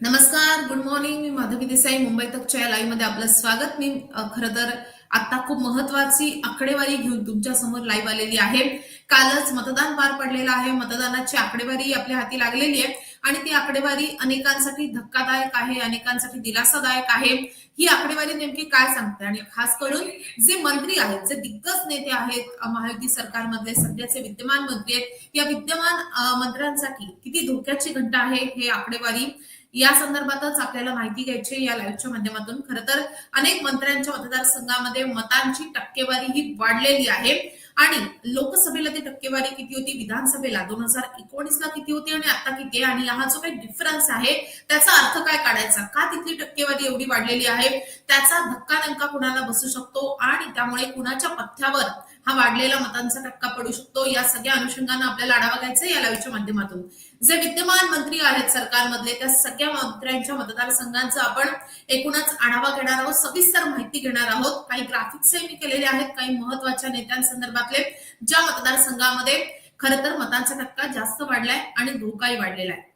नमस्कार good morning मी माधवी देसाई मुंबई तकच्या या लाईव्हमध्ये आपलं स्वागत. मी खरं तर आता खूप महत्वाची आकडेवारी घेऊन तुमच्यासमोर लाईव्ह आलेली आहे. कालच मतदान पार पडलेलं आहे. मतदानाची आकडेवारी आपल्या हाती लागलेली आहे आणि ती आकडेवारी अनेकांसाठी धक्कादायक आहे अनेकांसाठी दिलासादायक आहे. ही आकडेवारी नेमकी काय सांगते? आणि खास करून जे मंत्री आहेत जे दिग्गज नेते आहेत महायुती सरकारमधले सध्याचे विद्यमान मंत्री आहेत या विद्यमान मंत्र्यांसाठी किती धोक्याची घंटा आहे हे आकडेवारी या संदर्भातच आपल्याला माहिती घ्यायची या लाईव्हच्या माध्यमातून. खर तर अनेक मंत्र्यांच्या मतदारसंघामध्ये मतांची टक्केवारी ही वाढलेली आहे. आणि लोकसभेला ती टक्केवारी किती होती? विधानसभेला. दोन हजार एकोणीसला किती होती आणि आता किती आहे? आणि हा जो काही डिफरन्स आहे त्याचा अर्थ काय काढायचा? का तिथली टक्केवारी एवढी वाढलेली आहे? त्याचा धक्का नेमका कुणाला बसू शकतो? आणि त्यामुळे कुणाच्या पथ्यावर हा वाढलेला मतांचा टक्का पडू शकतो? या सगळ्या अनुषंगानं आपल्याला आढावा घ्यायचा या लाईव्हच्या माध्यमातून. जे विद्यमान मंत्री आहेत सरकारमधले त्या सगळ्या मंत्र्यांच्या मतदारसंघांचा आपण एकूणच आढावा घेणार आहोत सविस्तर माहिती घेणार आहोत. काही ग्राफिक्सही मी केलेले आहेत काही महत्त्वाच्या नेत्यांसंदर्भातले. ज्या मतदारसंघामध्ये खर तर मतांचा टक्का जास्त वाढलाय आणि धोकाही वाढलेला आहे.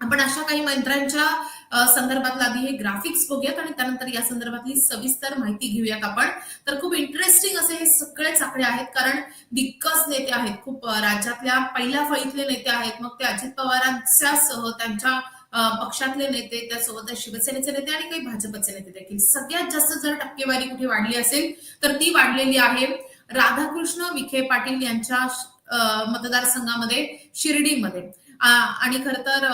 आपण अशा काही मंत्र्यांच्या संदर्भातला आधी हे ग्राफिक्स बघूयात आणि त्यानंतर या संदर्भातली सविस्तर माहिती घेऊयात आपण. तर खूप इंटरेस्टिंग असे हे सगळेच आकडे आहेत कारण दिग्गज नेते आहेत. खूप राज्यातल्या पहिल्या फळीतले नेते आहेत. मग ते अजित पवारांच्या सह त्यांच्या पक्षातले नेते त्यासोबत शिवसेनेचे नेते आणि काही भाजपचे नेते देखील. सगळ्यात जास्त जर टक्केवारी कुठे वाढली असेल तर ती वाढलेली आहे राधाकृष्ण विखे पाटील यांच्या मतदारसंघामध्ये शिर्डीमध्ये. आणि खरं तर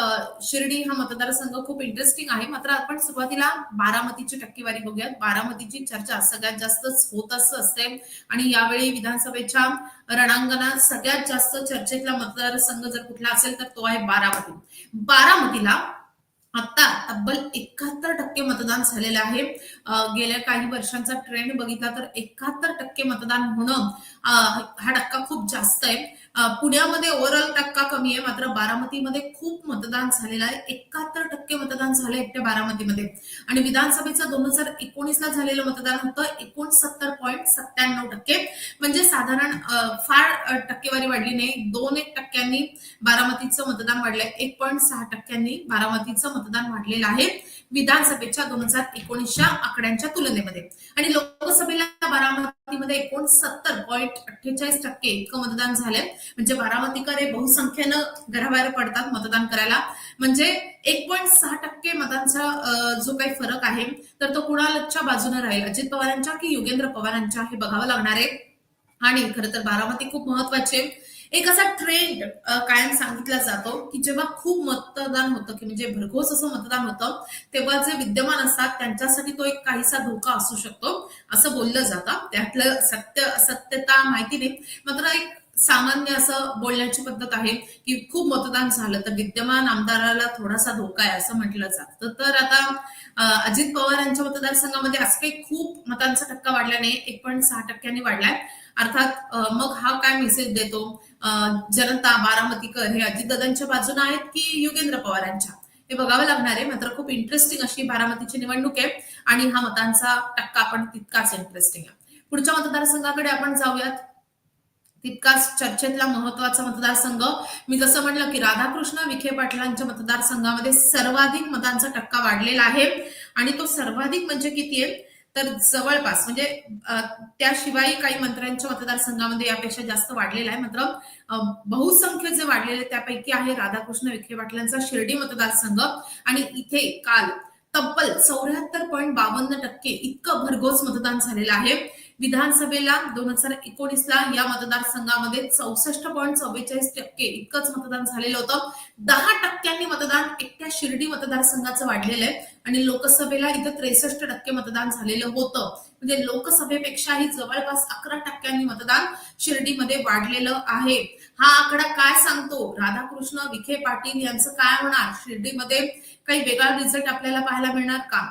शिर्डी हा मतदारसंघ खूप इंटरेस्टिंग आहे. मात्र आपण सुरुवातीला बारामतीची टक्केवारी बघूयात. बारामतीची चर्चा सगळ्यात जास्त होत असते आणि यावेळी विधानसभेच्या रणांगणात सगळ्यात जास्त चर्चेतला मतदारसंघ जर कुठला असेल तर तो आहे बारामती. बारामतीला आता तब्बल एकाहत्तर टक्के मतदान झालेलं आहे. गेल्या काही वर्षांचा ट्रेंड बघितला तर एकाहत्तर टक्के मतदान होणं हा टक्का खूप जास्त आहे. पुण्यामध्ये ओव्हरऑल टक्का कमी आहे. मात्र बारामतीमध्ये खूप मतदान झालेलं आहे. एकाहत्तर टक्के मतदान झालं एकट्या बारामतीमध्ये. आणि विधानसभेचं दोन हजार एकोणीस ला झालेलं मतदान होतं. एकोणसत्तर पॉईंट सत्त्याण्णव टक्के. म्हणजे साधारण फार टक्केवारी वाढली नाही. दोन एक टक्क्यांनी बारामतीचं मतदान वाढलंय. एक पॉईंट सहा टक्क्यांनी बारामतीचं मतदान वाढलेलं आहे विधानसभेच्या दोन हजार एकोणीसच्या आकड्यांच्या तुलनेमध्ये. आणि लोकसभेला बारामतीमध्ये एकोणसत्तर पॉईंट अठ्ठेचाळीस टक्के इतकं मतदान झालंय. म्हणजे बारामतीकर हे बहुसंख्येनं घराबाहेर पडतात मतदान करायला. म्हणजे एक पॉईंट सहा टक्के मतांचा अं, जो काही फरक आहे तर तो कुणालच्या बाजूने राहील? अजित पवारांच्या की योगेंद्र पवारांच्या? हे बघावं लागणार आहे. आणि खरं तर बारामती खूप महत्त्वाचे. एक असा ट्रेंड कायम सांगितला जातो की जेव्हा खूप मतदान होतं की म्हणजे भरघोस असं मतदान होतं तेव्हा जे विद्यमान असतात त्यांच्यासाठी तो एक काहीसा धोका असू शकतो असं बोललं जातं. त्यातलं सत्य सत्यता माहिती नाही. मात्र एक सामान्य असं बोलण्याची पद्धत आहे की खूप मतदान झालं तर विद्यमान आमदाराला थोडासा धोका आहे असं म्हटलं जातं. तर आता अजित पवार यांच्या मतदारसंघामध्ये असं काही खूप मतांचा टक्का वाढला नाही. एक पॉईंट सहा टक्क्यांनी वाढलाय. अर्थात मग हा काय मेसेज देतो? जनता बारामतीकर हे अजितदादांच्या बाजूने आहेत की योगेंद्र पवारांच्या? हे बघावं लागणार आहे मात्र खूप इंटरेस्टिंग अशी बारामतीची निवडणूक आहे आणि हा मतांचा टक्का पण तितकाच इंटरेस्टिंग आहे. पुढच्या मतदारसंघाकडे आपण जाऊयात. तितकाच चर्चेतला महत्त्वाचा मतदारसंघ. मी जसं म्हणलं की राधाकृष्ण विखे पाटलांच्या मतदारसंघामध्ये सर्वाधिक मतांचा टक्का वाढलेला आहे. आणि तो सर्वाधिक म्हणजे किती आहे? तर जवळपास म्हणजे त्याशिवाय काही मंत्र्यांच्या मतदारसंघामध्ये यापेक्षा जास्त वाढलेला आहे. मात्र बहुसंख्य जे वाढलेले त्यापैकी आहे राधाकृष्ण विखे पाटलांचा शिर्डी मतदारसंघ. आणि इथे काल तब्बल चौऱ्याहत्तर पॉईंट बावन्न टक्के इतकं भरघोस मतदान झालेलं आहे. विधानसभेला दोन हजार एकोणीसला या मतदारसंघामध्ये चौसष्ट पॉईंट चव्वेचाळीस टक्के इतकंच मतदान झालेलं होतं. दहा टक्क्यांनी मतदान एकट्या शिर्डी मतदारसंघाचं वाढलेलं आहे आणि लोकसभेला इथं त्रेसष्ट टक्के मतदान झालेलं होतं. म्हणजे लोकसभेपेक्षाही जवळपास अकरा टक्क्यांनी मतदान शिर्डीमध्ये वाढलेलं आहे. हा आकडा काय सांगतो? राधाकृष्ण विखे पाटील यांचं काय होणार? शिर्डीमध्ये काही वेगळा रिझल्ट आपल्याला पाहायला मिळणार का?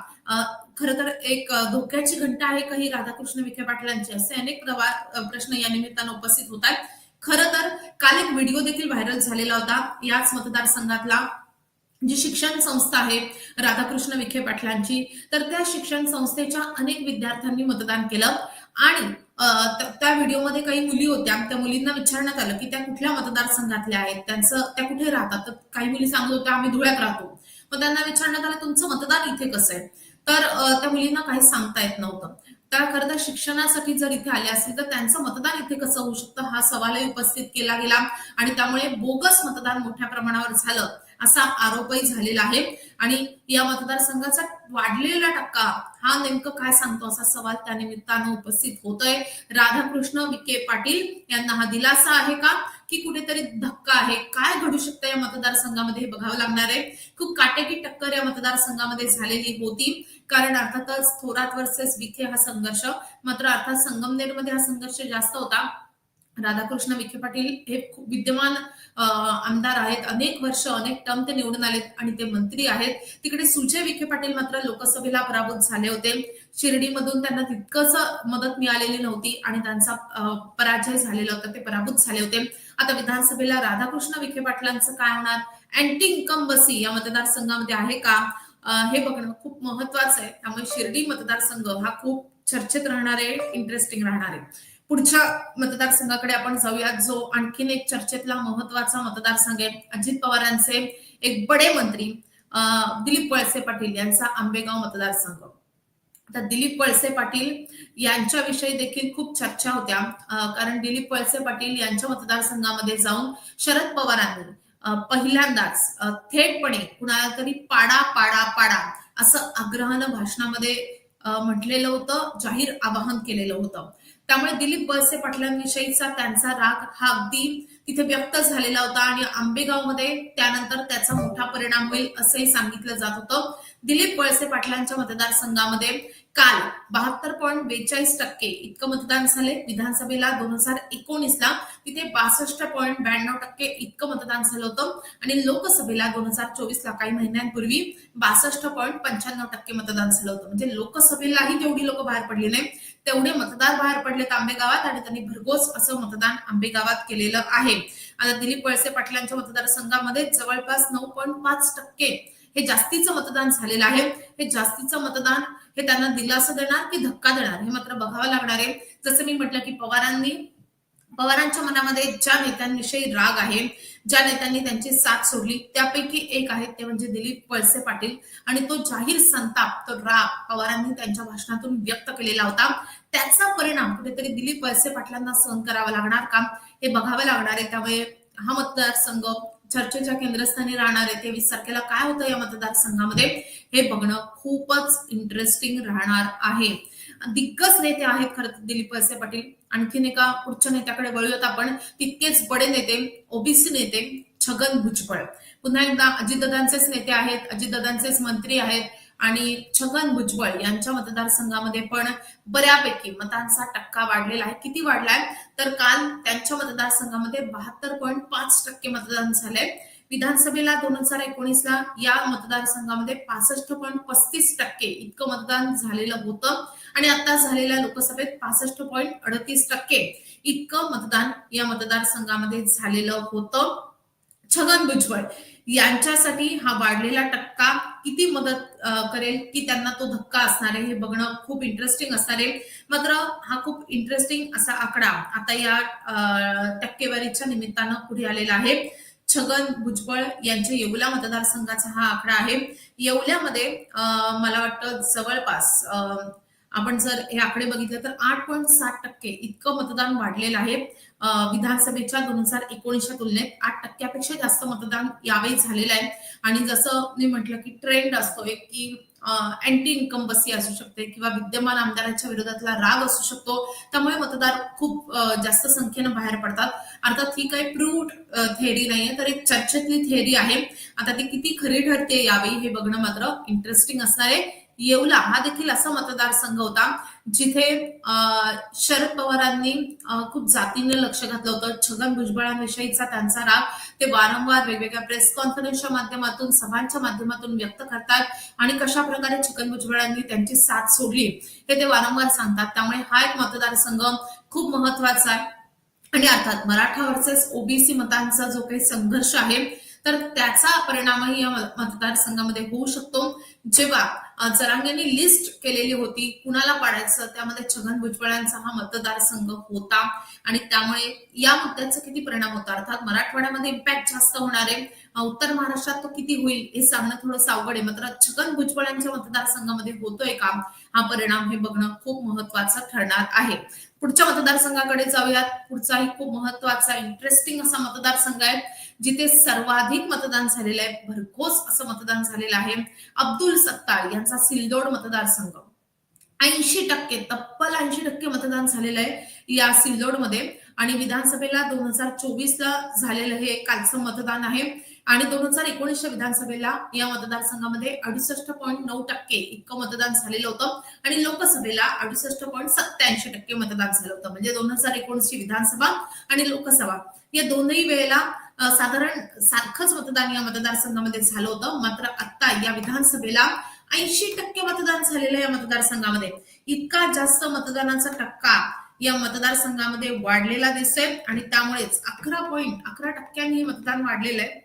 खरं तर एक धोक्याची घंटा आहे काही राधाकृष्ण विखे पाटलांची. असे अनेक प्रवा- प्रश्न या निमित्तानं उपस्थित होत आहेत. खरं तर काल एक व्हिडिओ देखील व्हायरल झालेला होता. याच मतदारसंघातला जी शिक्षण संस्था आहे राधाकृष्ण विखे पाटलांची तर त्या शिक्षण संस्थेच्या अनेक विद्यार्थ्यांनी मतदान केलं. आणि त्या व्हिडिओमध्ये काही मुली होत्या. त्या मुलींना विचारण्यात आलं की त्या कुठल्या मतदारसंघातल्या आहेत? त्यांचं त्या कुठे राहतात? तर काही मुली सांगत होत्या आम्ही धुळ्यात राहतो. मग त्यांना विचारण्यात आलं तुमचं मतदान इथे कसं आहे? तर त्या मुलींना काही सांगता येत नव्हतं. त्या खरं तर शिक्षणासाठी जर इथे आले असतील तर त्यांचं मतदान इथे कसं होऊ शकतं? हा सवालही उपस्थित केला गेला आणि त्यामुळे बोगस मतदान मोठ्या प्रमाणावर झालं असा आरोपही झालेला आहे. आणि या मतदारसंघाचा वाढलेला टक्का हा नेमकं काय सांगतो असा सवाल त्या निमित्तानं उपस्थित होतोय. राधाकृष्ण विखे पाटील यांना हा दिलासा आहे का? की कुठेतरी धक्का आहे. काय घडू शकतं या मतदारसंघामध्ये हे बघावं लागणार आहे. खूप काटेकी टक्कर या मतदारसंघामध्ये झालेली होती. कारण अर्थातच थोरात वर्सेस विखे हा संघर्ष मात्र अर्थात संगमनेरमध्ये हा संघर्ष जास्त होता. राधाकृष्ण विखे पाटील हे खूप विद्यमान आमदार आहेत. अनेक वर्ष अनेक टर्म ते निवडून आलेत आणि ते मंत्री आहेत. तिकडे सुजय विखे पाटील मात्र लोकसभेला पराभूत झाले होते. शिर्डीमधून त्यांना तितकंच मदत मिळालेली नव्हती आणि त्यांचा पराजय झालेला होता. ते पराभूत झाले होते. आता विधानसभेला राधाकृष्ण विखे पाटलांचं काय होणार? अँटी इन्कम्बसी या मतदारसंघामध्ये आहे का? हे बघणं खूप महत्वाचं आहे. त्यामुळे शिर्डी मतदारसंघ हा खूप चर्चेत राहणार आहे इंटरेस्टिंग राहणार आहे. पुढच्या मतदारसंघाकडे आपण जाऊयात जो आणखीन एक चर्चेतला महत्त्वाचा मतदारसंघ आहे. अजित पवारांचे एक बडे मंत्री दिलीप वळसे पाटील यांचा आंबेगाव मतदारसंघ. तर दिलीप वळसे पाटील यांच्याविषयी देखील खूप चर्चा होत्या. कारण दिलीप वळसे पाटील यांच्या मतदारसंघामध्ये जाऊन शरद पवारांनी पहिल्यांदाच थेटपणे कुणाला तरी पाडा पाडा पाडा असं आग्रहानं भाषणामध्ये म्हटलेलं होतं जाहीर आवाहन केलेलं होतं. त्यामुळे दिलीप वळसे पाटलांविषयीचा त्यांचा राग हा अगदी तिथे व्यक्त झालेला होता आणि आंबेगावमध्ये त्यानंतर त्याचा मोठा परिणाम होईल असंही सांगितलं जात होतं. दिलीप वळसे पाटलांच्या मतदारसंघामध्ये काल बहात्तर पॉईंट बेचाळीस टक्के इतकं मतदान झाले. विधानसभेला दोन हजार एकोणीसला तिथे बासष्ट पॉईंट ब्याण्णव टक्के इतकं मतदान झालं होतं. आणि लोकसभेला दोन हजार चोवीसला काही महिन्यांपूर्वी बासष्ट पॉईंट पंच्याण्णव टक्के मतदान झालं होतं. म्हणजे लोकसभेलाही जेवढी लोक बाहेर पडली नाही. तेवढे मतदार बाहेर पडलेत आंबेगावात आणि त्यांनी भरघोस असं मतदान आंबेगावात केलेलं आहे. आता दिलीप वळसे पाटलांच्या मतदारसंघामध्ये जवळपास नऊ पॉईंट पाच टक्के हे जास्तीचं मतदान झालेलं आहे. हे जास्तीचं मतदान हे त्यांना दिलासा देणार की धक्का देणार हे मात्र बघावं लागणार आहे. जसं मी म्हटलं की पवारांनी पवारांच्या मनामध्ये ज्या नेत्यांविषयी राग आहे ज्या नेत्यांनी त्यांची साथ सोडली त्यापैकी एक आहेत ते म्हणजे दिलीप वळसे पाटील. आणि तो जाहीर संताप तो राग पवारांनी त्यांच्या भाषणातून व्यक्त केलेला होता. त्याचा परिणाम कुठेतरी दिलीप वळसे पाटलांना सहन करावा लागणार का? हे बघावं लागणार आहे. त्यामुळे हा मतदारसंघ चर्चेच्या केंद्रस्थानी राहणार आहे. तेवीस तारखेला काय होतं या मतदारसंघामध्ये? हे बघणं खूपच इंटरेस्टिंग राहणार आहे. दिग्गज नेते आहेत खरं तर दिलीप वळसे पाटील. आणखीन एका पुढच्या नेत्याकडे वळूयात आपण. तितकेच बडे नेते ओबीसी नेते छगन भुजबळ. पुन्हा एकदा अजितदादांचेच नेते आहेत अजितदादांचेच मंत्री आहेत आणि छगन भुजबळ यांच्या मतदारसंघामध्ये पण बऱ्यापैकी मतांचा टक्का वाढलेला आहे. किती वाढलाय? तर काल त्यांच्या मतदारसंघामध्ये बहात्तर पॉईंट पाच टक्के मतदान झालंय. विधानसभेला दोन हजार एकोणीसला या मतदारसंघामध्ये पासष्ट पॉईंट पस्तीस टक्के इतकं मतदान झालेलं होतं. आणि आता झालेल्या लोकसभेत पासष्ट पॉईंट अडतीस टक्के इतकं मतदान या मतदारसंघामध्ये झालेलं होतं. छगन भुजबळ यांच्यासाठी हा वाढलेला टक्का किती मदत करेल की त्यांना तो धक्का असणार आहे हे बघणं खूप इंटरेस्टिंग असणार आहे. मात्र हा खूप इंटरेस्टिंग असा आकडा आता या टक्केवारीच्या निमित्तानं पुढे आलेला आहे. छगन भुजबळ यांच्या येवला मतदारसंघाचा हा आकडा आहे. येवल्यामध्ये अं, मला वाटतं जवळपास अं, आपण जर हे आकडे बघितले तर आठ पॉईंट सात टक्के इतकं मतदान वाढलेलं आहे. विधानसभेच्या दोन हजार एकोणीसच्या तुलनेत आठ टक्क्यापेक्षा जास्त मतदान यावेळी झालेलं आहे. आणि जसं मी म्हटलं की ट्रेंड असतो एक की अँटी इन्कम्बसी असू शकते किंवा विद्यमान आमदारांच्या विरोधातला राग असू शकतो. त्यामुळे मतदार खूप जास्त संख्येनं बाहेर पडतात. अर्थात ही काही प्रूव्ड थेअरी नाहीये तर एक चर्चेतली थेअरी आहे. आता ती किती खरी ठरते यावेळी हे बघणं मात्र इंटरेस्टिंग असणार आहे. येवला. हा देखील असा मतदारसंघ होता जिथे शरद पवारांनी खूप जातीने लक्ष घातलं होतं. छगन भुजबळांविषयीचा त्यांचा राग ते वारंवार वेगवेगळ्या प्रेस कॉन्फरन्सच्या माध्यमातून सभांच्या माध्यमातून व्यक्त करतात आणि कशा प्रकारे छगन भुजबळांनी त्यांची साथ सोडली हे ते वारंवार सांगतात. त्यामुळे हा एक मतदारसंघ खूप महत्त्वाचा आहे. आणि अर्थात मराठा वर्सेस ओबीसी मतांचा जो काही संघर्ष आहे तर त्याचा परिणामही या मतदारसंघामध्ये होऊ शकतो. जेव्हा अ, जरांगेंनी लिस्ट केलेली होती. कुणाला पाडायचं? त्यामध्ये छगन भुजबळांचा हा मतदारसंघ होता. आणि त्यामुळे या मुद्द्याचा किती परिणाम होता? अर्थात मराठवाड्यामध्ये इम्पॅक्ट जास्त होणार आहे. उत्तर महाराष्ट्रात तो किती होईल हे सांगणं थोडं अवघड आहे. मात्र छगन भुजबळांच्या मतदारसंघामध्ये होतोय का हा परिणाम हे बघणं खूप महत्वाचं ठरणार आहे. पुढच्या मतदारसंघाकडे जाऊयात. पुढचाही खूप महत्त्वाचा इंटरेस्टिंग असा मतदारसंघ आहे. जिथे सर्वाधिक मतदान झालेलं आहे भरघोस असं मतदान झालेलं आहे अब्दुल सत्तार यांचा सिल्लोड मतदारसंघ. ऐंशी टक्के तब्बल ऐंशी टक्के मतदान झालेलं आहे या सिल्लोडमध्ये. आणि विधानसभेला दोन हजार चोवीस ला झालेलं हे कालचं मतदान आहे. आणि दोन हजार एकोणीसच्या विधानसभेला या मतदारसंघामध्ये अडुसष्ट पॉईंट नऊ टक्के इतकं मतदान झालेलं होतं. आणि लोकसभेला अडुसष्ट पॉईंट सत्याऐंशी टक्के मतदान झालं होतं. म्हणजे दोन हजार एकोणीसची विधानसभा आणि लोकसभा. या दोनही वेळेला साधारण सारखंच मतदान या मतदारसंघामध्ये झालं होतं. मात्र आता या विधानसभेला ऐंशी टक्के मतदान झालेलं आहे या मतदारसंघामध्ये. इतका जास्त मतदानाचा टक्का या मतदारसंघामध्ये वाढलेला दिसेल आणि त्यामुळेच अकरा पॉईंट अकरा टक्क्यांनी मतदान वाढलेलं आहे.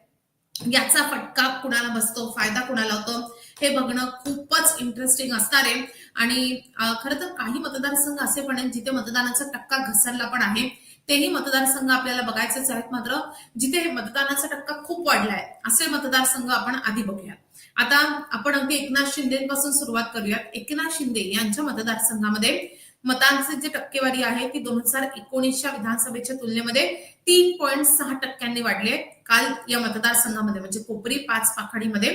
याचा फटका कुणाला बसतो फायदा कुणाला होतो हे बघणं खूपच इंटरेस्टिंग असणार आहे. आणि खरं तर काही मतदारसंघ असे पण आहेत जिथे मतदानाचा टक्का घसरला पण आहे. तेही मतदारसंघ आपल्याला बघायचेच आहेत मात्र जिथे मतदानाचा टक्का खूप वाढलाय असे मतदारसंघ आपण आधी बघूया. आता आपण अगदी एकनाथ शिंदेपासून सुरुवात करूयात. एकनाथ शिंदे यांच्या मतदारसंघामध्ये मतांचे जी टक्केवारी आहे ती दोन हजार एकोणीसच्या विधानसभेच्या तुलनेमध्ये तीन पॉईंट सहा टक्क्यांनी वाढली आहे. काल या मतदारसंघामध्ये म्हणजे कोपरी पाच पाखाडीमध्ये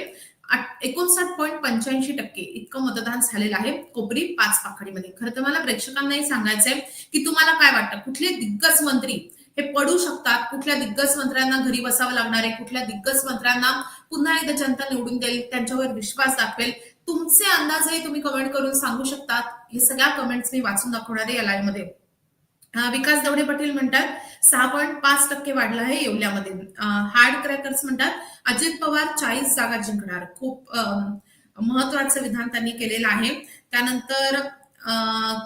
एकोणसाठ पॉईंट पंच्याऐंशी टक्के इतकं मतदान झालेलं आहे कोपरी पाच पाखडीमध्ये. खरं तर मला प्रेक्षकांनाही सांगायचंय की तुम्हाला काय वाटतं? कुठले दिग्गज मंत्री हे पडू शकतात? कुठल्या दिग्गज मंत्र्यांना घरी बसावं लागणार आहे? कुठल्या दिग्गज मंत्र्यांना पुन्हा एकदा जनता निवडून देईल? त्यांच्यावर विश्वास दाखवेल? तुमचे अंदाजही तुम्ही कमेंट करून सांगू शकतात. हे सगळ्या कमेंट्स मी वाचून दाखवणार आहे या लाईव्हमध्ये. विकास दवडे पाटील म्हणतात सहा पॉईंट पाच टक्के वाढलं आहे येवल्यामध्ये. हार्ड क्रॅकर्स म्हणतात अजित पवार चाळीस जागा जिंकणार. खूप महत्वाचं विधान त्यांनी केलेलं आहे. त्यानंतर अं,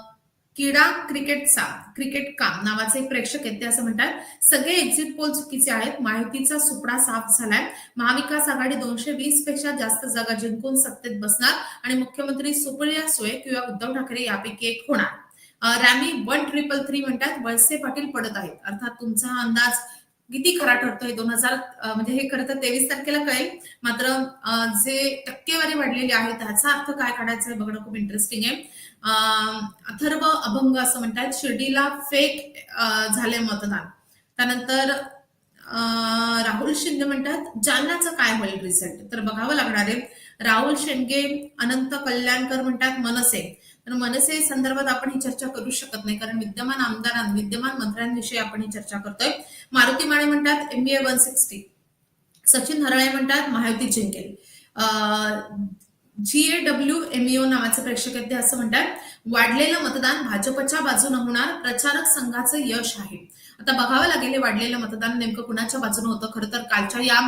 क्रीडा क्रिकेटचा क्रिकेट काम नावाचे एक प्रेक्षक आहेत ते असं म्हणतात सगळे एक्झिट पोल चुकीचे आहेत माहितीचा सुपडा साफ झालाय. महाविकास आघाडी दोनशे वीसपेक्षा जास्त जागा जिंकून सत्तेत बसणार आणि मुख्यमंत्री सुप्रिया सुळे किंवा उद्धव ठाकरे यापैकी एक होणार. रॅमी वन ट्रिपल थ्री म्हणतात वळसे पाटील पडत आहेत. अर्थात तुमचा हा अंदाज किती खरा ठरतोय? दोन हजार म्हणजे हे खरं तर तेवीस तारखेला कळेल. मात्र जे टक्केवारी वाढलेली आहे त्याचा अर्थ काय काढायचा आहे बघणं खूप इंटरेस्टिंग आहे. अथर्व अभंग असं म्हणतात शिर्डीला फेक झाले मतदान. त्यानंतर राहुल शिंदे म्हणतात जालनाचं काय होईल रिझल्ट तर बघावं लागणार आहे. राहुल शेंडगे अनंत कल्याणकर म्हणतात मनसे. तर मनसे संदर्भात आपण ही चर्चा करू शकत नाही कारण विद्यमान आमदारां विद्यमान मंत्र्यांविषयी आपण ही चर्चा करतोय. मारुती माने म्हणतात MBA one sixty Sachin Harale म्हणतात महायुती जिंकेल. जीएडब्ल्यू एमईओ नावाचे प्रेक्षक आहेत ते असं म्हणतात वाढलेलं मतदान भाजपच्या बाजूने होणार प्रचारक संघाचं यश आहे. आता बघावं लागेल हे वाढलेलं मतदान नेमकं कुणाच्या बाजूने होतं? खरं तर कालच्या या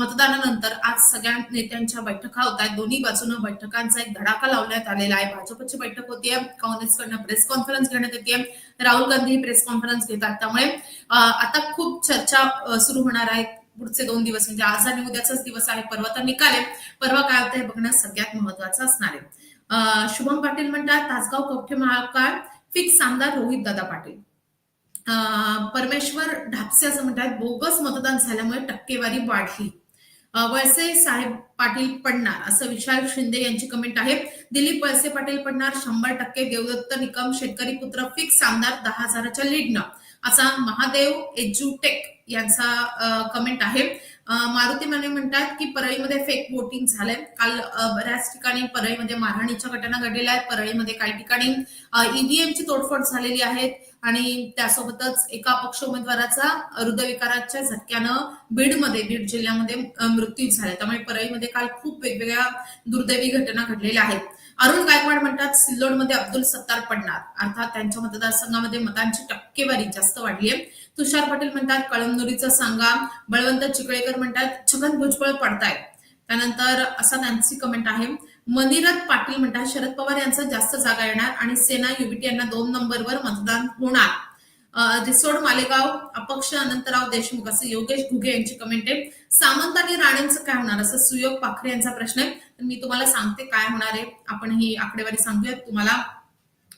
मतदानानंतर आज सगळ्या नेत्यांच्या बैठका होत आहेत. दोन्ही बाजूनं बैठकांचा एक धडाका लावण्यात आलेला आहे. भाजपची बैठक होतीये काँग्रेसकडनं प्रेस कॉन्फरन्स घेण्यात येते राहुल गांधी प्रेस कॉन्फरन्स घेतात. त्यामुळे आता खूप चर्चा सुरू होणार आहेत पुढचे दोन दिवस म्हणजे आज आणि उद्याचाच दिवस आहे. परवा तर निकाल आहे. परवा काय होतं हे बघणं सगळ्यात महत्वाचं असणार आहे. शुभम पाटील म्हणतात तासगाव कवठे महाकाळ फिक्स आमदार रोहित दादा पाटील. परमेश्वर ढापसे असं म्हणतात. बोगस मतदान झाल्यामुळे टक्केवारी वाढली. वळसे साहेब पाटील पडणार असं विशाल शिंदे यांची कमेंट आहे. दिलीप वळसे पाटील पडणार शंभर टक्के देवदत्त निकम शेतकरी पुत्र फिक्स आमदार दहा हजाराच्या लीडनं असा महादेव एज्युटेक यांचा कमेंट आहे. मारुती माने म्हणतात की परळीमध्ये फेक वोटिंग झालंय. काल बऱ्याच ठिकाणी परळीमध्ये मारहाणीच्या घटना घडलेल्या आहेत. परळीमध्ये काही ठिकाणी ईव्हीएमची तोडफोड झालेली आहे. आणि त्यासोबतच एका पक्ष उमेदवाराचा हृदयविकाराच्या झटक्यानं बीडमध्ये बीड जिल्ह्यामध्ये मृत्यू झाला त्यामुळे परळीमध्ये काल खूप वेगवेगळ्या दुर्दैवी घटना घडलेल्या आहेत. अरुण गायकवाड म्हणतात सिल्लोडमध्ये अब्दुल सत्तार पडणार. अर्थात त्यांच्या मतदारसंघामध्ये मतांची टक्केवारी जास्त वाढली आहे तुषार पाटील म्हणतात कळमनुरीचा सांगा. बळवंत चिकळेकर म्हणतात छगन भुजबळ पडतायत. त्यानंतर असा त्यांची कमेंट आहे. मनिरथ पाटील म्हणतात शरद पवार यांचा जास्त जागा येणार आणि सेना युबीटी यांना दोन नंबरवर मतदान होणार. रिसोड मालेगाव अपक्ष अनंतराव देशमुख असं योगेश घुगे यांची कमेंट आहे. सामंत आणि राणेंचं काय होणार? असं सुयोग पाखरे यांचा प्रश्न आहे. तर मी तुम्हाला सांगते काय होणार आहे. आपण ही आकडेवारी सांगूयात. तुम्हाला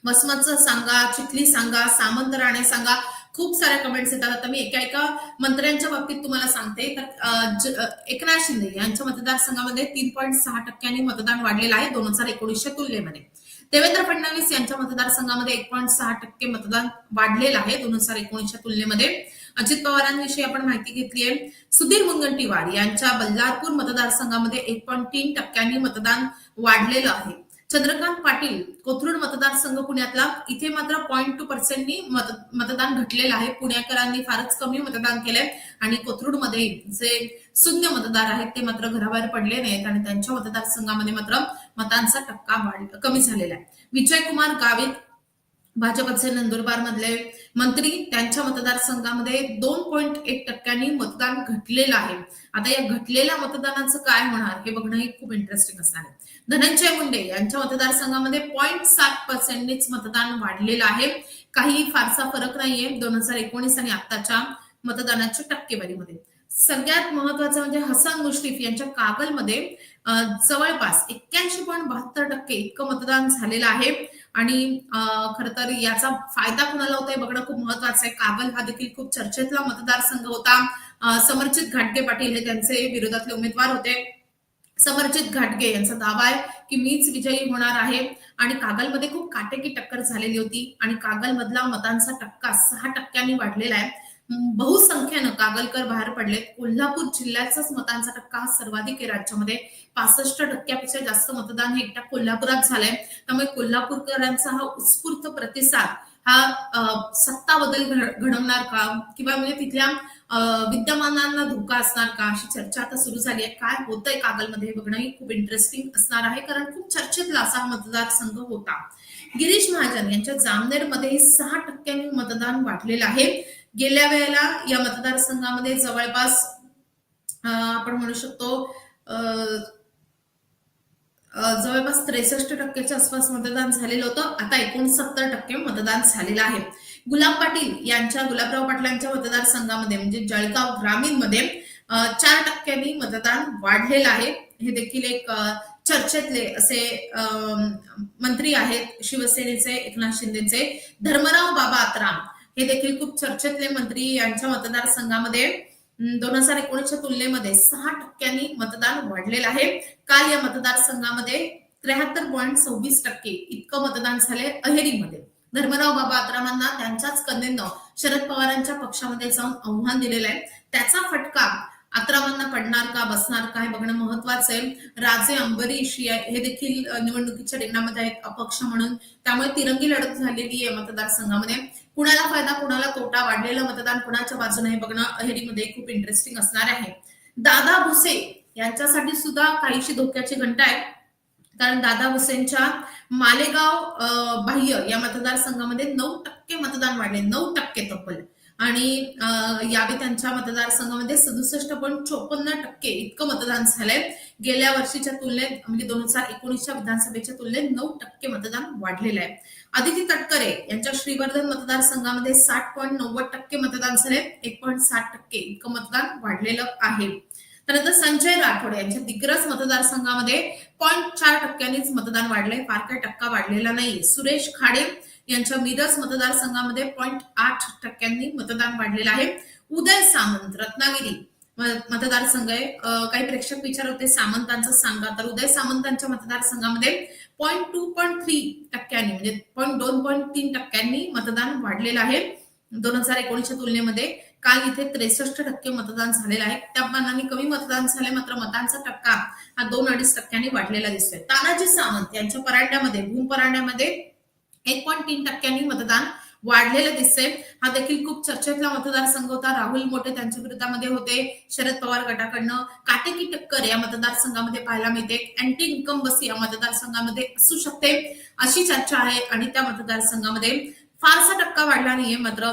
वसमतचं सांगा चिखली सांगा सामंत राणे सांगा खूप साऱ्या कमेंट्स येतात. आता मी एका एका मंत्र्यांच्या बाबतीत तुम्हाला सांगते. तर एकनाथ शिंदे यांच्या मतदारसंघामध्ये तीन पॉईंट सहा टक्क्यांनी मतदान वाढलेलं आहे दोन हजार एकोणीसच्या तुलनेमध्ये. देवेंद्र फडणवीस यांच्या मतदारसंघामध्ये एक पॉईंट सहा टक्के मतदान वाढलेलं आहे दोन हजार एकोणीसच्या तुलनेमध्ये. अजित पवारांविषयी आपण माहिती घेतली आहे. सुधीर मुनगंटीवार यांच्या बल्लारपूर मतदारसंघामध्ये एक पॉईंट तीन टक्क्यांनी मतदान वाढलेलं आहे. चंद्रकांत पाटील कोथरूड मतदारसंघ पुण्यातला. इथे मात्र पॉईंट टू पर्सेंटनी मतदान घटलेलं आहे. पुणेकरांनी फारच कमी मतदान केलंय. आणि कोथरूडमध्ये जे शून्य मतदार आहेत ते मात्र घराबाहेर पडले नाहीत आणि त्यांच्या मतदारसंघामध्ये मात्र मतांचा टक्का वाढ कमी झालेला आहे. विजय कुमार गावित भाजपचे नंदुरबार मधले मंत्री त्यांच्या मतदारसंघामध्ये दोन पॉईंट एक टक्क्यांनी मतदान घटलेलं आहे. आता या घटलेल्या मतदानाचं काय होणार हे बघणं हे खूप इंटरेस्टिंग असणार आहे. धनंजय मुंडे यांच्या मतदारसंघामध्ये पॉईंट सात पर्सेंटनीच मतदान वाढलेलं आहे. काही फारसा फरक नाहीये. दोन हजार एकोणीस आणि आताच्या मतदानाच्या टक्केवारीमध्ये. सगळ्यात महत्वाचं म्हणजे हसन मुश्रीफ यांच्या कागलमध्ये जवळपास एक्क्याऐंशी पॉईंट बहात्तर टक्के इतकं मतदान झालेलं आहे. आणि अं, तर याचा फायदा कुणाला होतोय बघणं खूप महत्वाचं आहे. कागल हा देखील खूप चर्चेतला मतदारसंघ होता. समर्चित घाटगे पाटील हे त्यांचे विरोधातले उमेदवार होते. समर्जित घाटगे यांचा दावा आहे की मीच विजयी होणार आहे. आणि कागलमध्ये खूप काटेकी टक्कर झालेली होती. आणि कागलमधला मतांचा टक्का सहा टक्क्यांनी वाढलेला आहे. बहुसंख्येनं कागलकर बाहेर पडले कोल्हापूर जिल्ह्याचाच मतांचा टक्का हा सर्वाधिक आहे राज्यामध्ये. पासष्ट टक्क्यापेक्षा जास्त मतदान हे एकट्या कोल्हापुरात झालंय. त्यामुळे कोल्हापूरकरांचा हा उत्स्फूर्त प्रतिसाद हा सत्ता बदल घडवणार का? किंवा म्हणजे तिथल्या विद्यमानांना धोका असणार का? अशी चर्चा आता सुरू झाली आहे. काय होतंय कागलमध्ये बघणं बघणंही खूप इंटरेस्टिंग असणार आहे. कारण खूप चर्चेतला असा मतदारसंघ होता. गिरीश महाजन यांच्या जामनेरमध्ये सहा टक्क्यांनी मतदान वाढलेलं आहे. गेल्या वेळेला या मतदारसंघामध्ये जवळपास आपण म्हणू शकतो जवळपास त्रेसष्ट टक्क्याच्या आसपास मतदान झालेलं होतं. आता एकोणसत्तर टक्के मतदान झालेलं आहे. गुलाब पाटील यांच्या गुलाबराव पाटलांच्या मतदारसंघामध्ये म्हणजे जळगाव ग्रामीणमध्ये चार टक्क्यांनी मतदान वाढलेलं आहे. हे देखील एक चर्चेतले असे मंत्री आहेत शिवसेनेचे एकनाथ शिंदेचे. धर्मराव बाबा आत्राम हे देखील खूप चर्चेतले मंत्री यांच्या मतदारसंघामध्ये दोन हजार एकोणीसच्या तुलनेमध्ये सहा टक्क्यांनी मतदान वाढलेलं आहे. काल या मतदारसंघामध्ये त्र्याहत्तर पॉईंट सव्वीस टक्के इतकं मतदान झाले अहेरीमध्ये. धर्मराव बाबा आत्रामांना त्यांच्याच कन्येनं शरद पवारांच्या पक्षामध्ये जाऊन आव्हान दिलेलं आहे. त्याचा फटका आत्रामांना पडणार का बसणार का हे बघणं महत्वाचं आहे. राजे अंबरीश हे देखील निवडणुकीच्या रिंगणामध्ये आहेत अपक्ष म्हणून. त्यामुळे तिरंगी लढत झालेली आहे मतदारसंघामध्ये. कुणाला फायदा कुणाला तोटा वाढलेलं मतदान कुणाच्या बाजूने हे बघणं अहेरीमध्ये खूप इंटरेस्टिंग असणार आहे. दादा भुसे यांच्यासाठी सुद्धा काहीशी धोक्याची घंटा आहे. कारण दादा भुसेंच्या मालेगाव बाह्य या मतदारसंघामध्ये नऊ टक्के मतदान वाढले नऊ टक्के तब्बल. आणि यावेळी त्यांच्या मतदारसंघामध्ये सदुसष्ट पॉईंट चोपन्न टक्के इतकं मतदान झालंय. गेल्या वर्षीच्या तुलनेत म्हणजे दोन हजार एकोणीसच्या विधानसभेच्या तुलनेत नऊ टक्के मतदान वाढलेलं आहे. आदिती तटकरे यांच्या श्रीवर्धन मतदारसंघामध्ये साठ पॉईंट नव्वद टक्के मतदान झाले एक पॉईंट साठ टक्के इतकं मतदान वाढलेलं आहे. त्यानंतर संजय राठोड यांच्या दिग्रस मतदारसंघामध्ये पॉईंट चार टक्क्यांनीच मतदान वाढलंय. फार काही टक्का वाढलेला नाही सुरेश खाडे यांच्या मिरज मतदारसंघामध्ये पॉईंट आठ टक्क्यांनी मतदान वाढलेलं आहे. उदय सामंत रत्नागिरी मतदारसंघ आहे. काही प्रेक्षक विचार होते सामंतांचं सांगा. तर उदय सामंतांच्या मतदारसंघामध्ये पॉईंट टू पॉईंट थ्री टक्क्यांनी म्हणजे पॉईंट दोन पॉईंट तीन टक्क्यांनी मतदान वाढलेलं आहे. दोन हजार एकोणीसच्या तुलनेमध्ये काल इथे त्रेसष्ट टक्के मतदान झालेलं आहे. त्या मानाने कमी मतदान झाले मात्र मतांचा टक्का हा दोन अडीच टक्क्यांनी वाढलेला दिसतोय. तानाजी सावंत यांच्या परांड्यामध्ये भूम परांड्यामध्ये एक पॉईंट तीन टक्क्यांनी मतदान वाढलेलं दिसतंय. हा देखील खूप चर्चेतला मतदारसंघ होता. राहुल मोठे त्यांच्या विरोधामध्ये होते. शरद पवार गटाकडनं काटेकी टक्कर या मतदारसंघामध्ये पाहायला मिळते. अँटी इन्कम बस या मतदारसंघामध्ये असू शकते अशी चर्चा आहे आणि त्या मतदारसंघामध्ये फारसा टक्का वाढला नाहीये. मात्र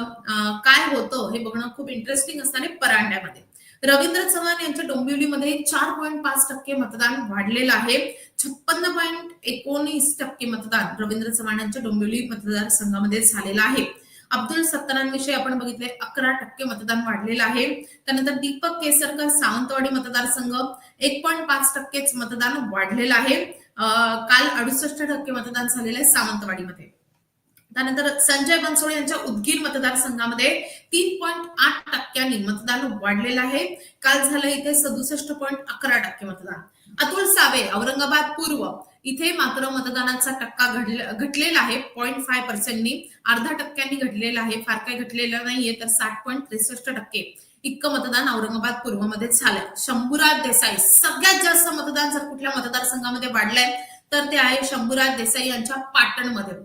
काय होतं हे बघणं खूप इंटरेस्टिंग असतं आणि परांड्यामध्ये. रवींद्र चव्हाण यांच्या डोंबिवलीमध्ये चार पॉईंट पाच टक्के मतदान वाढलेलं आहे. छप्पन्न पॉईंट एकोणीस टक्के मतदान रवींद्र चव्हाण यांच्या डोंबिवली मतदारसंघामध्ये झालेलं आहे. अब्दुल सत्तारांविषयी आपण बघितले अकरा टक्के मतदान वाढलेलं आहे. त्यानंतर दीपक केसरकर सावंतवाडी मतदारसंघ एक पॉईंट पाच टक्केच मतदान वाढलेलं आहे. काल अडुसष्ट टक्के मतदान झालेलं आहे सावंतवाडीमध्ये. त्यानंतर संजय बनसोडे यांच्या उदगीर मतदारसंघामध्ये तीन पॉईंट आठ टक्क्यांनी मतदान वाढलेलं आहे. काल झालं इथे सदुसष्ट पॉईंट अकरा टक्के मतदान. अतुल सावे औरंगाबाद पूर्व इथे मात्र मतदानाचा टक्का घटलेला आहे. पॉईंट फाय पर्सेंटनी अर्धा टक्क्यांनी घटलेला आहे. फार काही घटलेलं नाहीये तर साठ पॉईंट त्रेसष्ट टक्के इतकं मतदान औरंगाबाद पूर्वमध्ये झालंय. शंभूराज देसाई सगळ्यात जास्त मतदान जर कुठल्या मतदारसंघामध्ये वाढलंय तर ते आहे शंभूराज देसाई यांच्या पाटणमध्ये.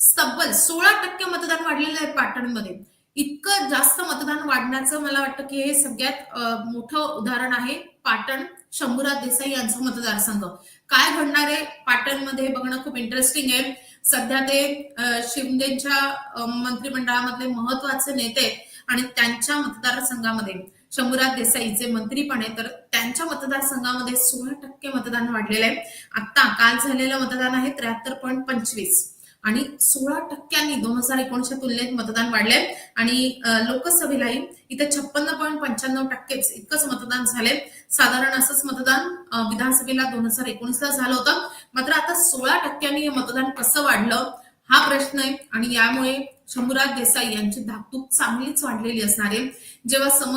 तब्बल सोळा टक्के मतदान वाढलेलं आहे पाटणमध्ये. इतकं जास्त मतदान वाढण्याचं मला वाटतं की हे सगळ्यात मोठं उदाहरण आहे पाटण शंभूराज देसाई यांचा मतदारसंघ. काय घडणार आहे पाटणमध्ये बघणं खूप इंटरेस्टिंग आहे. सध्या ते शिंदेच्या मंत्रिमंडळामधले महत्त्वाचे नेते आणि त्यांच्या मतदारसंघामध्ये शंभूराज देसाई जे मंत्री पण आहे तर त्यांच्या मतदारसंघामध्ये सोळा टक्के मतदान वाढलेलं आहे. आता काल झालेलं मतदान आहे त्र्याहत्तर पॉईंट पंचवीस. आणि सोळा टक्क्यांनी दोन हजार एकोणीसच्या तुलनेत मतदान वाढले आणि लोकसभेलाही इथे छप्पन्न पॉईंट पंच्याण्णव टक्केच इतकंच मतदान झाले साधारण असंच मतदान विधानसभेला दोन हजार एकोणीसला झालं होतं. मात्र आता सोळा टक्क्यांनी हे मतदान कसं वाढलं हा प्रश्न आहे. आणि यामुळे शंभूराज देसाई यांची धाकधूक चांगलीच वाढलेली असणार आहे. जेव्हा सम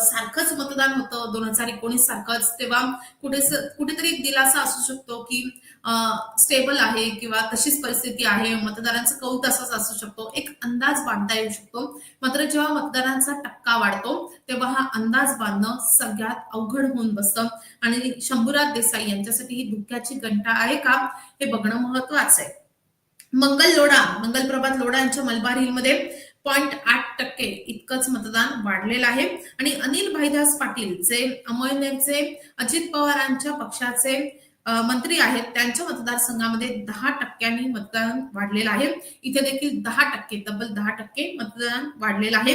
सारखंच मतदान होतं दोन हजार एकोणीस सारखंच तेव्हा कुठे कुठेतरी एक दिलासा असू शकतो की स्टेबल आहे किंवा तशीच परिस्थिती आहे मतदारांचा कौल तसाच असू शकतो. एक अंदाज बांधता येऊ शकतो. मात्र जेव्हा मतदारांचा टक्का वाढतो तेव्हा हा अंदाज बांधणं सगळ्यात अवघड होऊन बसतं. आणि शंभूराज देसाई यांच्यासाठी ही धुक्याची घंटा आहे का हे बघणं महत्वाचं आहे. मंगल लोढा मंगल प्रभात लोढा यांच्या मलबार हिलमध्ये पॉईंट आठ टक्के इतकंच मतदान वाढलेलं आहे. आणि अनिल भाईदास पाटील जे अमळनेरचे अजित पवारांच्या पक्षाचे मंत्री आहेत. त्यांच्या मतदारसंघामध्ये दहा टक्क्यांनी मतदान वाढलेलं आहे. इथे देखील दहा टक्के तब्बल दहा टक्के मतदान वाढलेलं आहे.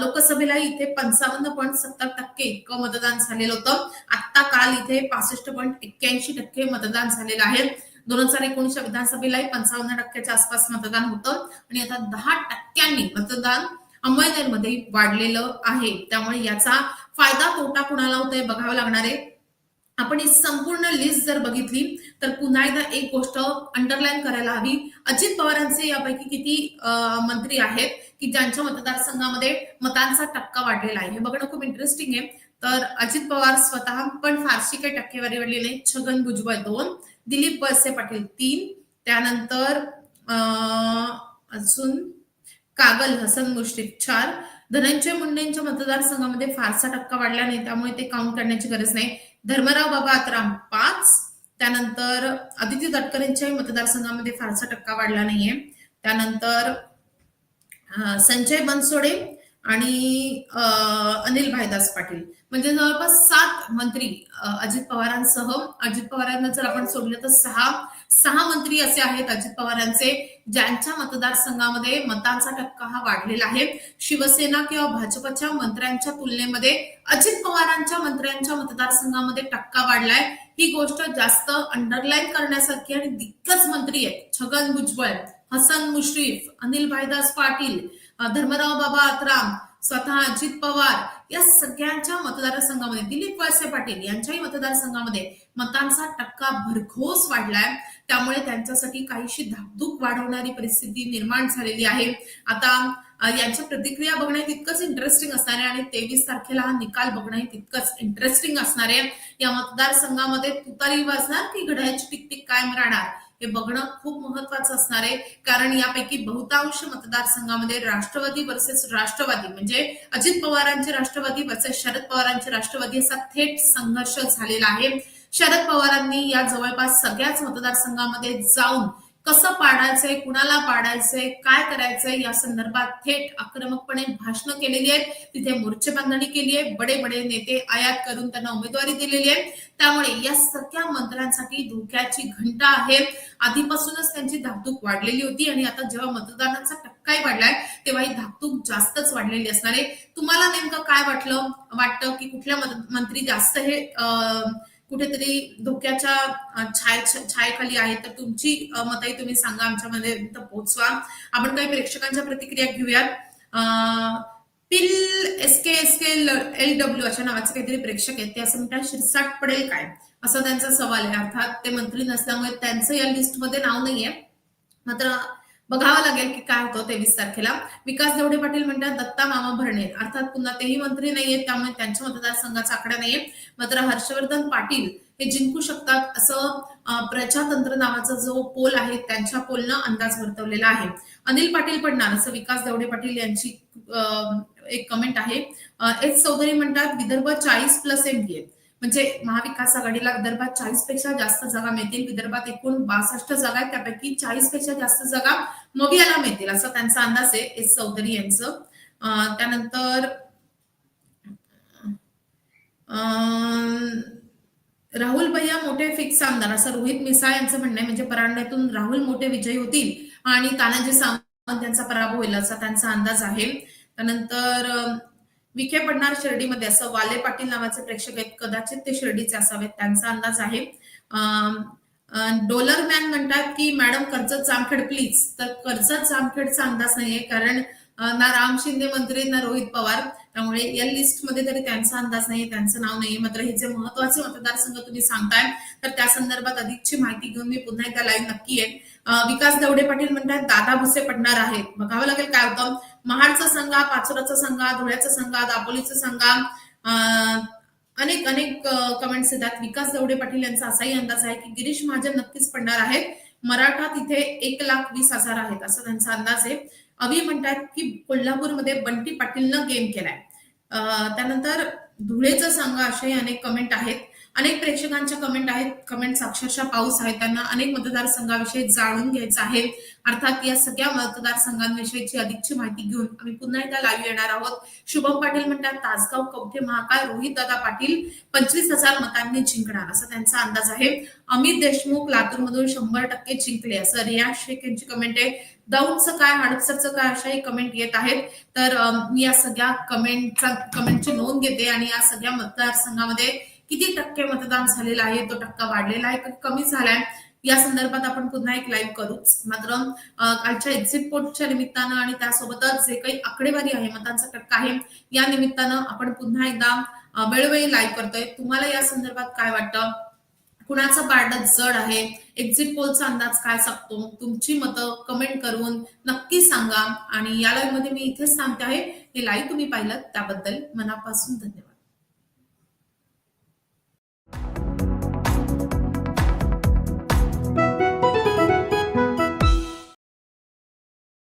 लोकसभेला इथे पंचावन्न पॉईंट सत्तर टक्के इतकं मतदान झालेलं होतं. आता काल इथे पासष्ट पॉईंट एक्क्याऐंशी टक्के मतदान झालेलं आहे. दोन हजार एकोणीसच्या विधानसभेलाही पंचावन्न टक्क्याच्या आसपास मतदान होतं. आणि आता दहा टक्क्यांनी मतदान अंमळनेरमध्ये वाढलेलं आहे. त्यामुळे याचा फायदा तोटा कुणाला होतोय बघावं लागणार आहे. आपण ही संपूर्ण लिस्ट जर बघितली तर पुन्हा एकदा एक गोष्ट अंडरलाईन करायला हवी. अजित पवारांचे यापैकी किती मंत्री आहेत की ज्यांच्या मतदारसंघामध्ये मतांचा टक्का वाढलेला आहे? हे बघणं खूप इंटरेस्टिंग आहे. तर अजित पवार स्वतः पण फारशी काही टक्केवारी वाढलेली नाही छगन भुजबळ दोन दिलीप वळसे पाटील तीन त्यानंतर अजून कागल हसन मुश्रीफ चार. धनंजय मुंडेंच्या मतदारसंघामध्ये फारसा टक्का वाढला नाही त्यामुळे ते काउंट करण्याची गरज नाही. धर्मराव बाबा अकराम पाच. त्यानंतर आदित्य तटकरेंच्याही मतदारसंघामध्ये फारसा टक्का वाढला नाहीये. त्यानंतर संजय बनसोडे आणि अं, अनिल भाईदास पाटील. म्हणजे जवळपास सात मंत्री अजित पवारांसह. अजित पवारांना जर आपण सोडलं तर सहा सहा मंत्री असे आहेत अजित पवारांचे ज्यांच्या मतदारसंघामध्ये मतांचा टक्का हा वाढलेला आहे. शिवसेना किंवा भाजपच्या मंत्र्यांच्या तुलनेमध्ये अजित पवारांच्या मंत्र्यांच्या मतदारसंघामध्ये टक्का वाढलाय. ही गोष्ट जास्त अंडरलाईन करण्यासारखी आणि दिग्गज मंत्री आहेत. छगन भुजबळ हसन मुश्रीफ अनिल भाईदास पाटील धर्मराव बाबा आत्राम स्वतः अजित पवार या सगळ्यांच्या मतदारसंघामध्ये दिलीप वळसे पाटील यांच्याही मतदारसंघामध्ये मतांचा टक्का भरघोस वाढलाय. त्यामुळे त्यांच्यासाठी काहीशी धाकधूक वाढवणारी परिस्थिती निर्माण झालेली आहे. आता यांच्या प्रतिक्रिया बघणे तितकंच इंटरेस्टिंग असणार आहे आणि तेवीस तारखेला हा निकाल बघणं तितकंच इंटरेस्टिंग असणार आहे. या मतदारसंघामध्ये तुतारी वाजणार की घड्याची टिकटिक कायम राहणार? हे बघणं खूप महत्वाचं असणार आहे. कारण यापैकी बहुतांश मतदारसंघामध्ये राष्ट्रवादी वर्सेस राष्ट्रवादी म्हणजे अजित पवारांचे राष्ट्रवादी वर्सेस शरद पवारांचे राष्ट्रवादी असा थेट संघर्ष झालेला आहे. शरद पवारांनी या जवळपास सगळ्याच मतदारसंघामध्ये जाऊन कसं पाडायचंय कुणाला पाडायचंय काय करायचंय या संदर्भात थेट आक्रमकपणे भाषणं केलेली आहेत. तिथे मोर्चे बांधणी केली आहे. बडे बडे नेते आयात करून त्यांना उमेदवारी दिलेली आहे. त्यामुळे या सगळ्या मंत्र्यांसाठी धोक्याची घंटा आहे. आधीपासूनच त्यांची धाकधूक वाढलेली होती आणि आता जेव्हा मतदानाचा टक्काही वाढलाय तेव्हा ही धाकधूक जास्तच वाढलेली असणार आहे. तुम्हाला नेमकं काय वाटलं? वाटतं की कुठल्या मंत्री जास्त हे अं, कुठेतरी धोक्याच्या छाय छायेखाली आहे तर तुमची अ, मतही तुम्ही सांगा आमच्यामध्ये पोहोचवा. आपण काही प्रेक्षकांच्या प्रतिक्रिया घेऊयात. पिल S K S K L W अशा नावाचे काहीतरी प्रेक्षक आहेत ते असं म्हणतात शिरसाट पडेल काय? असा त्यांचा सवाल आहे. अर्थात ते मंत्री नसल्यामुळे त्यांचं या लिस्टमध्ये नाव नाहीये. मात्र बघावं लागेल की काय होतं तेवीस तारखेला. विकास देवडे पाटील म्हणतात दत्ता मामा भरणे अर्थात पुन्हा तेही मंत्री नाहीयेत त्यामुळे त्यांच्या मतदारसंघाचा आकडा नाहीये. मात्र हर्षवर्धन पाटील हे जिंकू शकतात असं प्रजातंत्र नावाचा जो पोल आहे त्यांच्या पोलनं अंदाज वर्तवलेला आहे. अनिल पाटील पडणार असं विकास देवडे पाटील यांची एक कमेंट आहे. एच चौधरी म्हणतात विदर्भ चाळीस प्लस एमपी म्हणजे महाविकास आघाडीला विदर्भात चाळीसपेक्षा जास्त जागा मिळतील. विदर्भात एकूण बासष्ट जागा आहेत. त्यापैकी चाळीसपेक्षा जास्त जागा मवियाला मिळतील असा त्यांचा अंदाज आहे एस चौधरी यांचं. त्यानंतर अं, राहुल भैया मोठे फिक्स आमदार असं रोहित मिसाळ यांचं म्हणणं आहे. म्हणजे परांड्यातून राहुल मोठे विजयी होतील आणि तानाजी सावंत यांचा पराभव होईल असा त्यांचा अंदाज आहे. त्यानंतर विखे पडणार शिर्डीमध्ये. असं वाले पाटील नावाचे प्रेक्षक आहेत. कदाचित ते शिर्डीचे असावेत. त्यांचा अंदाज आहे. डॉलर मॅन म्हणतात की मॅडम कर्जत जामखेड प्लीज तर कर्जत जामखेडचा अंदाज नाहीये. कारण ना राम शिंदे मंत्री ना रोहित पवार. त्यामुळे या लिस्टमध्ये तरी त्यांचा अंदाज नाहीये. त्यांचं नाव नाहीये. मात्र हे जे महत्त्वाचे मतदारसंघ तुम्ही सांगताय तर त्या संदर्भात अधिकची माहिती घेऊन मी पुन्हा एकदा लाईव्ह नक्की आहे विकास दवडे पाटील म्हणतात दादा भुसे पडणार आहेत. बघावं लागेल काय होतं. महाडचा संघा पाचोराचा संघा धुळ्याचा संघा दापोलीचा संघा अनेक अनेक कमेंट्स येतात. विकास दवडे पाटील यांचा असाही अंदाज आहे की गिरीश महाजन नक्कीच पडणार आहेत. मराठा तिथे एक लाख वीस हजार आहेत असा त्यांचा अंदाज आहे. अभि म्हणतात की कोल्हापूरमध्ये बंटी पाटीलनं गेम केलाय. त्यानंतर धुळेचा संघ अशाही अनेक कमेंट आहेत. अनेक प्रेक्षकांच्या कमेंट आहेत. कमेंट्स अक्षरशः पाऊस आहेत त्यांना अनेक मतदारसंघाविषयी जाणून घ्यायचं आहे. अर्थात या सगळ्या मतदारसंघांविषयीची अधिकची माहिती घेऊन आम्ही पुन्हा एकदा लाईव्ह येणार आहोत. शुभम पाटील म्हणतात तासगाव कवठे महाकाळ रोहित दादा पाटील पंचवीस हजार मतांनी जिंकणार असा त्यांचा अंदाज आहे. अमित देशमुख लातूरमधून शंभर टक्के जिंकले असं रिया शेख यांची कमेंट आहे. दौंडचं काय हडपसरचं काय अशाही कमेंट येत आहेत. तर मी या सगळ्या कमेंटचा कमेंटची नोंद घेते आणि या सगळ्या मतदारसंघामध्ये किती टक्के मतदान झालेलं आहे तो टक्का वाढलेला आहे का कमी झालाय. या संदर्भात आपण पुन्हा एक लाईव्ह करूच मात्र कालच्या एक्झिट पोलच्या निमित्तानं आणि त्यासोबतच जे काही आकडेवारी आहे मतांचा टक्का आहे या निमित्तानं आपण पुन्हा एकदा वेळोवेळी लाईव्ह करतोय. तुम्हाला या संदर्भात काय वाटतं? कुणाचं पारडं जड आहे? एक्झिट पोलचा अंदाज काय सांगतो? तुमची मतं कमेंट करून नक्की सांगा. आणि या लाईव्हमध्ये मी इथेच सांगते आहे. हे लाईव्ह तुम्ही पाहिलं त्याबद्दल मनापासून धन्यवाद.